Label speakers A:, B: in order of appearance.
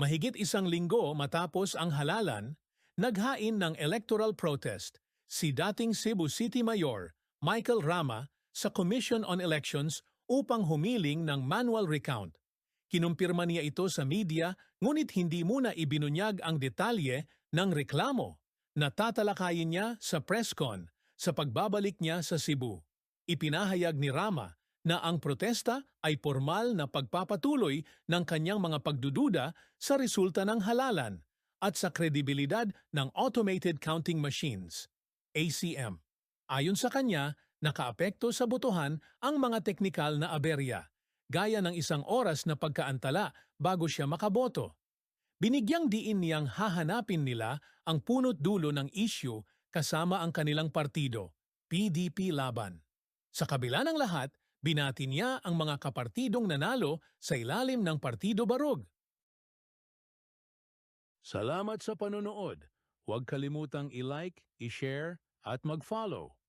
A: Mahigit isang linggo matapos ang halalan, naghain ng electoral protest si dating Cebu City Mayor Michael Rama sa Commission on Elections upang humiling ng manual recount. Kinumpirma niya ito sa media ngunit hindi muna ibinunyag ang detalye ng reklamo na tatalakayin niya sa presscon sa pagbabalik niya sa Cebu. Ipinahayag ni Rama na ang protesta ay formal na pagpapatuloy ng kanyang mga pagdududa sa resulta ng halalan at sa kredibilidad ng Automated Counting Machines, ACM. Ayon sa kanya, nakaapekto sa botohan ang mga teknikal na aberya, gaya ng isang oras na pagkaantala bago siya makaboto. Binigyang diin niyang hahanapin nila ang punot dulo ng issue kasama ang kanilang partido, PDP Laban. Sa kabila ng lahat, binati niya ang mga kapartidong nanalo sa ilalim ng Partido Barog. Salamat sa panonood. Huwag kalimutang i-like, i-share at mag-follow.